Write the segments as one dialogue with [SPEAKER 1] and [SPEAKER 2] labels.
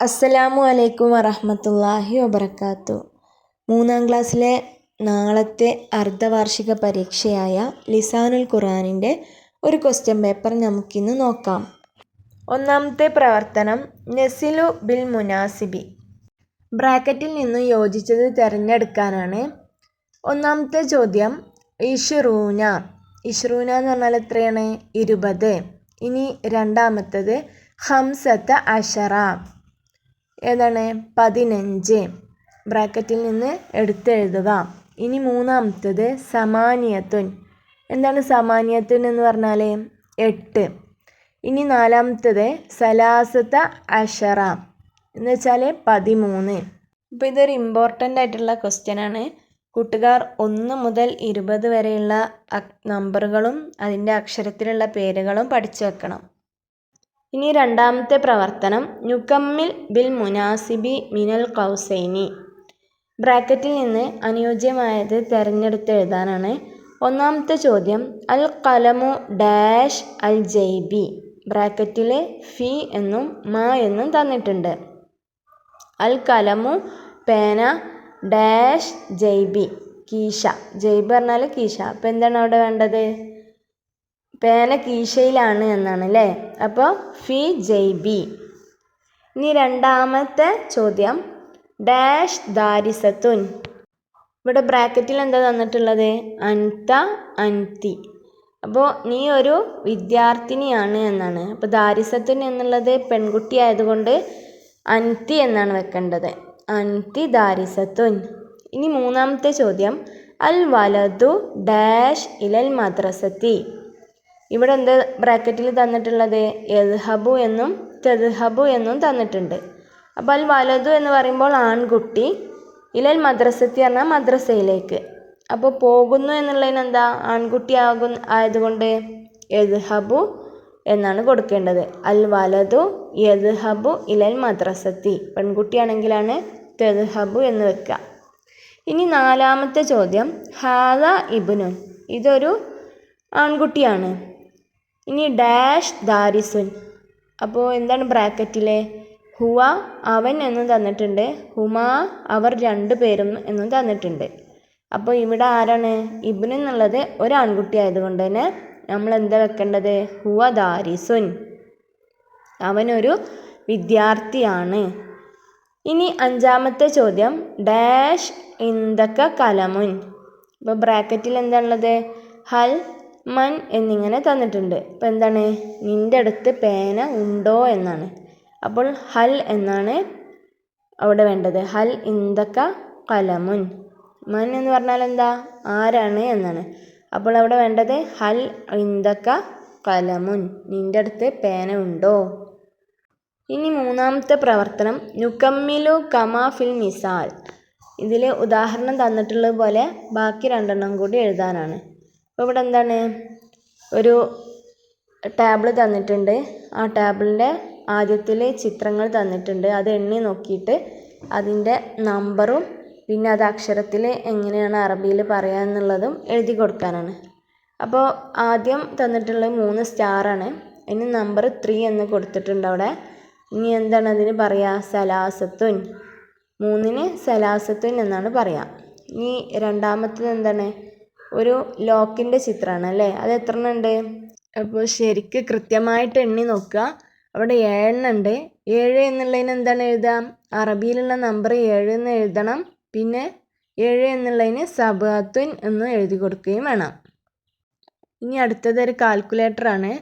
[SPEAKER 1] അസ്സലാമു അലൈക്കും വറഹമത്തല്ലാഹി വബർക്കാത്തു മൂന്നാം ക്ലാസ്സിലെ നാളത്തെ അർദ്ധവാർഷിക പരീക്ഷയായ ലിസാനുൽ ഖുറാനിന്റെ ഒരു ക്വസ്റ്റ്യൻ പേപ്പർ നമുക്കിന്ന് നോക്കാം. ഒന്നാമത്തെ പ്രവർത്തനം നെസിലു ബിൽ മുനാസിബി. ബ്രാക്കറ്റിൽ നിന്ന് യോജിച്ചത് തിരഞ്ഞെടുക്കാനാണ്. ഒന്നാമത്തെ ചോദ്യം ഇഷ്റൂന. ഇഷ്റൂന എന്ന് പറഞ്ഞാൽ എത്രയാണ്? ഇരുപത്. ഇനി രണ്ടാമത്തത് ഹംസത്ത് അഷറ. ഏതാണ്? പതിനഞ്ച്. ബ്രാക്കറ്റിൽ നിന്ന് എടുത്തെഴുതുക. ഇനി മൂന്നാമത്തത് സമാനിയത്തുൻ. എന്താണ് സമാനിയത്തുൻ എന്ന് പറഞ്ഞാൽ എട്ട്. ഇനി നാലാമത്തത് സലാസത്ത അഷറ. എന്ന് വെച്ചാൽ പതിമൂന്ന്. അപ്പോൾ ഇതൊരു ഇമ്പോർട്ടന്റ് ആയിട്ടുള്ള ക്വസ്റ്റ്യൻ ആണ്. കൂട്ടുകാർ ഒന്ന് മുതൽ ഇരുപത് വരെയുള്ള നമ്പറുകളും അതിന്റെ അക്ഷരത്തിലുള്ള പേരുകളും പഠിച്ചു വെക്കണം. ഇനി രണ്ടാമത്തെ പ്രവർത്തനം നുക്കമ്മിൽ ബിൽ മുനാസിബി മിനൽ കൗസൈനി. ബ്രാക്കറ്റിൽ നിന്ന് അനുയോജ്യമായത് തിരഞ്ഞെടുത്ത് എഴുതാനാണ്. ഒന്നാമത്തെ ചോദ്യം അൽ കലമു ഡാഷ് അൽ ജൈബി. ബ്രാക്കറ്റിൽ ഫി എന്നും മ എന്നും തന്നിട്ടുണ്ട്. അൽ കലമു പേന ഡാഷ് ജൈബി കീശ. ജൈബ് പറഞ്ഞാൽ കീശ. അപ്പോൾ എന്താണ് അവിടെ വേണ്ടത്? പേന കീശയിലാണ് എന്നാണ് അല്ലേ അപ്പോൾ ഫി ജൈബി ഇനി രണ്ടാമത്തെ ചോദ്യം. ഡാഷ് ദാരിസത്തുൻ ഇവിടെ ബ്രാക്കറ്റിൽ എന്താ തന്നിട്ടുള്ളത്? അൻത അൻതി. അപ്പോൾ നീ ഒരു വിദ്യാർത്ഥിനിയാണ് എന്നാണ്. അപ്പോൾ ദാരിസത്തുൻ എന്നുള്ളത് പെൺകുട്ടി ആയതുകൊണ്ട് അൻതി എന്നാണ് വെക്കേണ്ടത്. അൻതി ദാരിസത്തുൻ ഇനി മൂന്നാമത്തെ ചോദ്യം. അൽ വലതു ഡാഷ് ഇലൽ മദ്രസത്തി. ഇവിടെ എന്താ ബ്രാക്കറ്റിൽ തന്നിട്ടുള്ളത്? യദ്ഹബു എന്നും തെദ്ഹബു എന്നും തന്നിട്ടുണ്ട്. അപ്പോൾ അൽ വലതു എന്ന് പറയുമ്പോൾ ആൺകുട്ടി ഇലൽ മദ്രസത്തി പറഞ്ഞാൽ മദ്രസയിലേക്ക്. അപ്പോൾ പോകുന്നു എന്നുള്ളതിന് എന്താ? ആൺകുട്ടി ആകു ആയതുകൊണ്ട് യദ്ഹബു എന്നാണ് കൊടുക്കേണ്ടത്. അൽ വലതു യദ്ഹബു ഇലൽ മദ്രസത്തി. പെൺകുട്ടിയാണെങ്കിലാണ് തെദ്ഹബു എന്ന് വെക്കുക. ഇനി നാലാമത്തെ ചോദ്യം. ഹാദ ഇബ്നു. ഇതൊരു ആൺകുട്ടിയാണ്. ഇനി ഡാഷ് ദാരിസുൻ. അപ്പോൾ എന്താണ് ബ്രാക്കറ്റിലെ? ഹുവ അവൻ എന്നും തന്നിട്ടുണ്ട്. ഹുമാ അവർ രണ്ടു പേരും എന്നും തന്നിട്ടുണ്ട്. അപ്പോൾ ഇവിടെ ആരാണ്? ഇബിൻ എന്നുള്ളത് ഒരു ആൺകുട്ടി ആയതുകൊണ്ട് തന്നെ നമ്മൾ എന്താ വെക്കേണ്ടത്? ഹുവ ദാരിസുൻ. അവനൊരു വിദ്യാർത്ഥിയാണ്. ഇനി അഞ്ചാമത്തെ ചോദ്യം. ഡാഷ് ഇന്ദക്ക കലമുൻ. ഇപ്പോൾ ബ്രാക്കറ്റിൽ എന്താണുള്ളത്? ഹൽ മൻ എന്നിങ്ങനെ തന്നിട്ടുണ്ട്. അപ്പോൾ എന്താണ്? നിന്റെ അടുത്ത് പേന ഉണ്ടോ എന്നാണ്. അപ്പോൾ ഹൽ എന്നാണ് അവിടെ വേണ്ടത്. ഹൽ ഇന്ദക്ക കലമുൻ. മൻ എന്ന് പറഞ്ഞാൽ എന്താ? ആരാണ് എന്നാണ്. അപ്പോൾ അവിടെ വേണ്ടത് ഹൽ ഇന്ദക്ക കലമുൻ. നിന്റെ അടുത്ത് പേന ഉണ്ടോ? ഇനി മൂന്നാമത്തെ പ്രവർത്തനം. നുക്കമ്മിലു കമാ ഫിൽ മിസാൽ. ഇതിൽ ഉദാഹരണം തന്നിട്ടുള്ളത് പോലെ ബാക്കി രണ്ടെണ്ണം കൂടി എഴുതാനാണ്. ഇവിടെ എന്താണ്? ഒരു ടാബിൾ തന്നിട്ടുണ്ട്. ആ ടാബിളിന്റെ ആദ്യത്തിൽ ചിത്രങ്ങൾ തന്നിട്ടുണ്ട്. അത് എണ്ണി നോക്കിയിട്ട് അതിന്റെ നമ്പറും പിന്നെ അത് അക്ഷരത്തിൽ എങ്ങനെയാണ് അറബിയിൽ പറയുക എന്നുള്ളതും എഴുതി കൊടുക്കാനാണ്. അപ്പോൾ ആദ്യം തന്നിട്ടുള്ളത് മൂന്ന് സ്റ്റാറാണ് ഇനി നമ്പർ ത്രീ എന്ന് കൊടുത്തിട്ടുണ്ട് അവിടെ. ഇനി എന്താണ് അതിന് പറയുക സലാസത്തുൻ. മൂന്നിന് സലാസത്തുൻ എന്നാണ് പറയുക ഇനി രണ്ടാമത്തത് എന്താണ്? ഒരു ലോക്കിന്റെ ചിത്രമാണ് അല്ലേ? അത് എത്ര എണ്ണം ഉണ്ട് അപ്പോൾ ശരിക്ക് കൃത്യമായിട്ട് എണ്ണി നോക്കുക. അവിടെ ഏഴെണ്ണം ഉണ്ട് ഏഴ് എന്നുള്ളതിന് എന്താണ് എഴുതാം അറബിയിലുള്ള നമ്പർ ഏഴ് എന്ന് എഴുതണം. പിന്നെ ഏഴ് എന്നുള്ളതിന് സബാത്തുൻ എന്ന് എഴുതി കൊടുക്കുകയും വേണം. ഇനി അടുത്തത് ഒരു കാൽക്കുലേറ്ററാണ്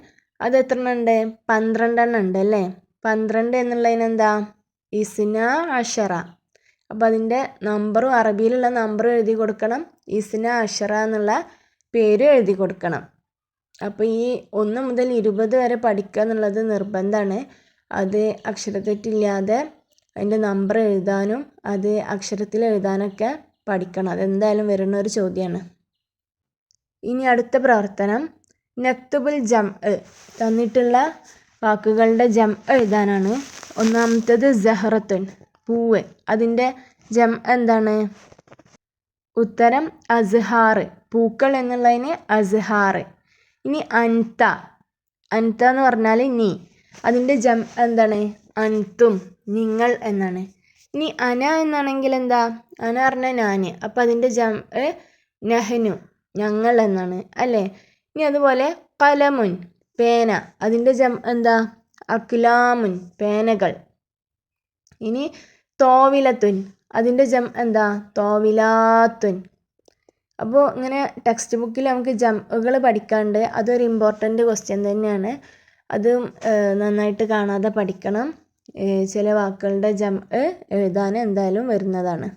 [SPEAKER 1] അത് എത്ര എണ്ണം ഉണ്ട് പന്ത്രണ്ടെണ്ണം ഉണ്ട് അല്ലേ? പന്ത്രണ്ട് എന്നുള്ളതിന് എന്താ? ഇസ്ന അഷറ. അപ്പോൾ അതിന്റെ നമ്പറും അറബിയിലുള്ള നമ്പറും എഴുതി കൊടുക്കണം. ഇസ്ന അഷറ എന്നുള്ള പേരും എഴുതി കൊടുക്കണം. അപ്പോൾ ഈ ഒന്ന് മുതൽ ഇരുപത് വരെ പഠിക്കുക എന്നുള്ളത് നിർബന്ധമാണ്. അത് അക്ഷരത്തെറ്റില്ലാതെ അതിന്റെ നമ്പർ എഴുതാനും അത് അക്ഷരത്തിൽ എഴുതാനൊക്കെ പഠിക്കണം. അതെന്തായാലും വരുന്ന ഒരു ചോദ്യമാണ്. ഇനി അടുത്ത പ്രവർത്തനം. നക്തുബുൽ ജം തന്നിട്ടുള്ള വാക്കുകളുടെ ജം എഴുതാനാണ്. ഒന്നാമത്തത് ജഹറത്തുൻ പൂവ്. അതിന്റെ ജം എന്താണ്? ഉത്തരം അസ്ഹാർ. പൂക്കൾ എന്നുള്ളതിന് അസ്ഹാർ. ഇനി അൻത. അൻത എന്ന് പറഞ്ഞാൽ നീ. അതിന്റെ ജം എന്താണ്? അൻതും നിങ്ങൾ എന്നാണ്. ഇനി അന എന്നാണെങ്കിൽ എന്താ? അന പറഞ്ഞാൽ ഞാൻ അപ്പം അതിന്റെ ജം നഹനു ഞങ്ങൾ എന്നാണ്. അല്ലേ? ഇനി അതുപോലെ കലമുൻ പേന. അതിന്റെ ജം എന്താ? അക്ലാമുൻ പേനകൾ. ഇനി തോവിലത്തുൻ. അതിന്റെ ജം എന്താ? തോവിലാത്തുൻ. അപ്പോൾ ഇങ്ങനെ ടെക്സ്റ്റ് ബുക്കിൽ നമുക്ക് ജംകൾ പഠിക്കാണ്ട് അതൊരു ഇമ്പോർട്ടന്റ് ക്വസ്റ്റ്യൻ തന്നെയാണ്. അത് നന്നായിട്ട് കാണാതെ പഠിക്കണം. ചില വാക്കുകളുടെ ജം എഴുതാൻ എന്തായാലും വരുന്നതാണ്.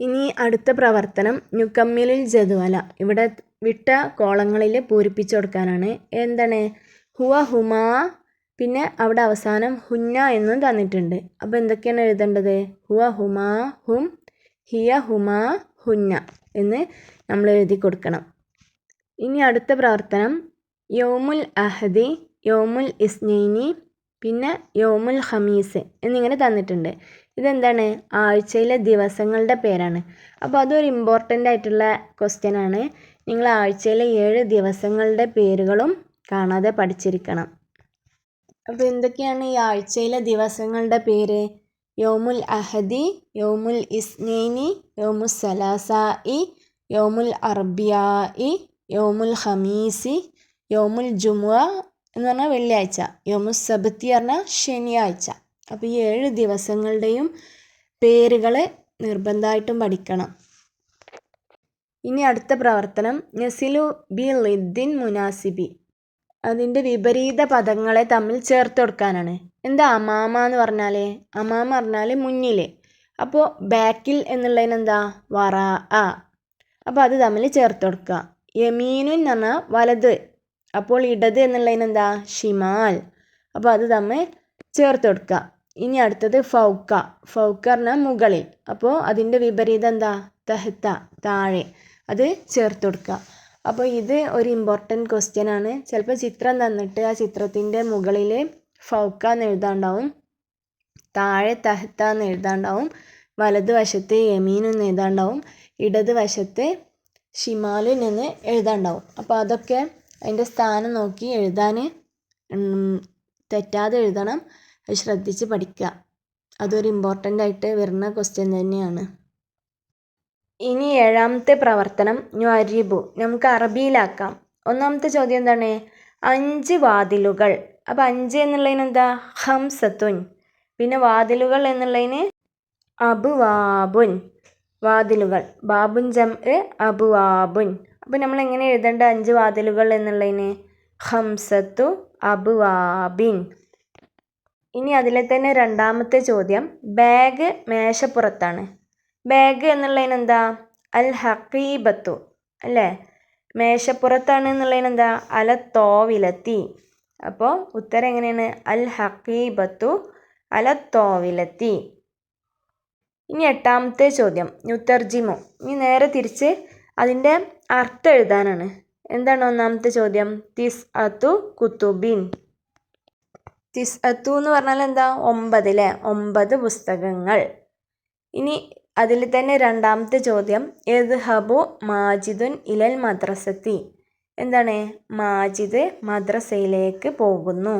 [SPEAKER 1] ഇനി അടുത്ത പ്രവർത്തനം നുക്കമ്മിലിൽ ജതുവല. ഇവിടെ വിട്ട കോളങ്ങളിൽ പൂരിപ്പിച്ചു കൊടുക്കാനാണ്. എന്താണ്? ഹുവ ഹുമാ പിന്നെ അവിടെ അവസാനം ഹുന്ന എന്നും തന്നിട്ടുണ്ട്. അപ്പോൾ എന്തൊക്കെയാണ് എഴുതേണ്ടത്? ഹുവ ഹുമാ ഹും ഹിയ ഹുമാ ഹുന്ന എന്ന് നമ്മൾ എഴുതി കൊടുക്കണം. ഇനി അടുത്ത പ്രവർത്തനം യോമുൽ അഹദി യോമുൽ ഇസ്നൈനി പിന്നെ യോമുൽ ഹമീസ് എന്നിങ്ങനെ തന്നിട്ടുണ്ട്. ഇതെന്താണ്? ആഴ്ചയിലെ ദിവസങ്ങളുടെ പേരാണ്. അപ്പോൾ അതൊരു ഇമ്പോർട്ടന്റ് ആയിട്ടുള്ള ക്വസ്റ്റ്യൻ ആണ്. നിങ്ങൾ ആഴ്ചയിലെ ഏഴ് ദിവസങ്ങളുടെ പേരുകളും കാണാതെ പഠിച്ചിരിക്കണം. അപ്പോൾ എന്തൊക്കെയാണ് ഈ ആഴ്ചയിലെ ദിവസങ്ങളുടെ പേര്? യോമുൽ അഹദി യോമുൽ ഇസ്നൈനി യോമുൽ സലാസായി യോമുൽ അർബിയായി യോമുൽ ഹമീസി യോമുൽ ജുമുഅ എന്ന് പറഞ്ഞാൽ വെള്ളിയാഴ്ച യോമുൽ സബത്തി പറഞ്ഞാൽ ശനിയാഴ്ച. അപ്പോൾ ഈ ഏഴ് ദിവസങ്ങളുടെയും പേരുകൾ നിർബന്ധമായിട്ടും പഠിക്കണം. ഇനി അടുത്ത പ്രവർത്തനം നസിലു ബി ലിദ്ദിൻ മുനാസിബി. അതിന്റെ വിപരീത പദങ്ങളെ തമ്മിൽ ചേർത്ത് കൊടുക്കാനാണ്. എന്താ അമാമ എന്ന് പറഞ്ഞാൽ അമാമ പറഞ്ഞാൽ മുന്നിൽ അപ്പോൾ ബാക്കിൽ എന്നുള്ളതിന് എന്താ? വറ ആ അപ്പോൾ അത് തമ്മിൽ ചേർത്ത് കൊടുക്കുക. യമീനു എന്ന് പറഞ്ഞാൽ വലത്. അപ്പോൾ ഇടത് എന്നുള്ളതിന് എന്താ? ഷിമാൽ. അപ്പോൾ അത് തമ്മിൽ ചേർത്ത് കൊടുക്കുക. ഇനി അടുത്തത് ഫൗക്ക. ഫൗക്ക പറഞ്ഞാൽ മുകളിൽ. അപ്പോൾ അതിന്റെ വിപരീതം എന്താ? തഹത്ത താഴെ. അത് ചേർത്ത് കൊടുക്കുക. അപ്പോൾ ഇത് ഒരു ഇമ്പോർട്ടന്റ് ക്വസ്റ്റ്യൻ ആണ്. ചിലപ്പോൾ ചിത്രം തന്നിട്ട് ആ ചിത്രത്തിന്റെ മുകളിൽ ഫൗക്ക എന്ന് എഴുതാണ്ടാവും. താഴെ തഹത്ത എന്ന് എഴുതാണ്ടാവും. വലതുവശത്ത് യമീൻ എന്ന് എഴുതാണ്ടാവും. ഇടതുവശത്ത് ഷിമാലിൻ എന്ന് എഴുതാണ്ടാവും. അപ്പോൾ അതൊക്കെ അതിന്റെ സ്ഥാനം നോക്കി എഴുതാൻ തെറ്റാതെ എഴുതണം. ശ്രദ്ധിച്ച് പഠിക്കുക. അതൊരു ഇമ്പോർട്ടന്റ് ആയിട്ട് വരുന്ന ക്വസ്റ്റ്യൻ തന്നെയാണ്. ഇനി ഏഴാമത്തെ പ്രവർത്തനം ന്വരിബു. നമുക്ക് അറബിയിലാക്കാം. ഒന്നാമത്തെ ചോദ്യം എന്താണ്? അഞ്ച് വാതിലുകൾ. അപ്പോൾ അഞ്ച് എന്നുള്ളതിന് എന്താ? ഹംസത്തുൻ. പിന്നെ വാതിലുകൾ എന്നുള്ളതിന് അബുവാബുൻ. വാതിലുകൾ. ബാബുൻ ജം അബുവാബുൻ. അപ്പോൾ നമ്മൾ എങ്ങനെ എഴുതേണ്ട? അഞ്ച് വാതിലുകൾ എന്നുള്ളതിന് ഹംസത്തു അബുവാബിൻ. ഇനി അതിലെ തന്നെ രണ്ടാമത്തെ ചോദ്യം. ബാഗ് മേശപ്പുറത്താണ്. ബാഗ് എന്നുള്ളതിനെന്താ? അൽ ഹക്കീബത്തു അല്ലേ? മേശപ്പുറത്താണ് എന്നുള്ളതിനെന്താ? അല തോവിലത്തി അപ്പോൾ ഉത്തരം എങ്ങനെയാണ്? അൽ ഹക്കീബത്തു അല തോവിലത്തി ഇനി എട്ടാമത്തെ ചോദ്യം നുത്തർജിമു ഇനി നേരെ തിരിച്ച് അതിന്റെ അർത്ഥം എഴുതാനാണ്. എന്താണ് ഒന്നാമത്തെ ചോദ്യം? തിസ് അത്തു കുത്തുബിൻ. തിസ് അത്തു എന്ന് പറഞ്ഞാൽ എന്താ ഒമ്പത് അല്ലേ? ഒമ്പത് പുസ്തകങ്ങൾ. ഇനി അതിൽ തന്നെ രണ്ടാമത്തെ ചോദ്യം ഏത് ഹബു മാജിദുൻ ഇലൽ മദ്രസത്തി? എന്താണ്? മാജിദ് മദ്രസയിലേക്ക് പോകുന്നു.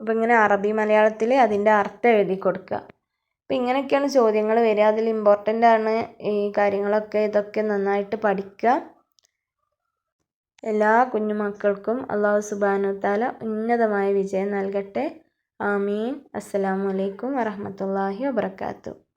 [SPEAKER 1] അപ്പം ഇങ്ങനെ അറബി മലയാളത്തിൽ അതിന്റെ അർത്ഥം എഴുതി കൊടുക്കുക. അപ്പം ഇങ്ങനെയൊക്കെയാണ് ചോദ്യങ്ങൾ വരിക. അതിൽ ഇമ്പോർട്ടന്റ് ആണ് ഈ കാര്യങ്ങളൊക്കെ ഇതൊക്കെ നന്നായിട്ട് പഠിക്കുക. എല്ലാ കുഞ്ഞുമക്കൾക്കും അള്ളാഹു സുബാനു താല ഉന്നതമായ വിജയം നൽകട്ടെ. ആമീൻ. അസ്സലാമലൈക്കും വറഹമത്തല്ലാഹി വബർക്കാത്തു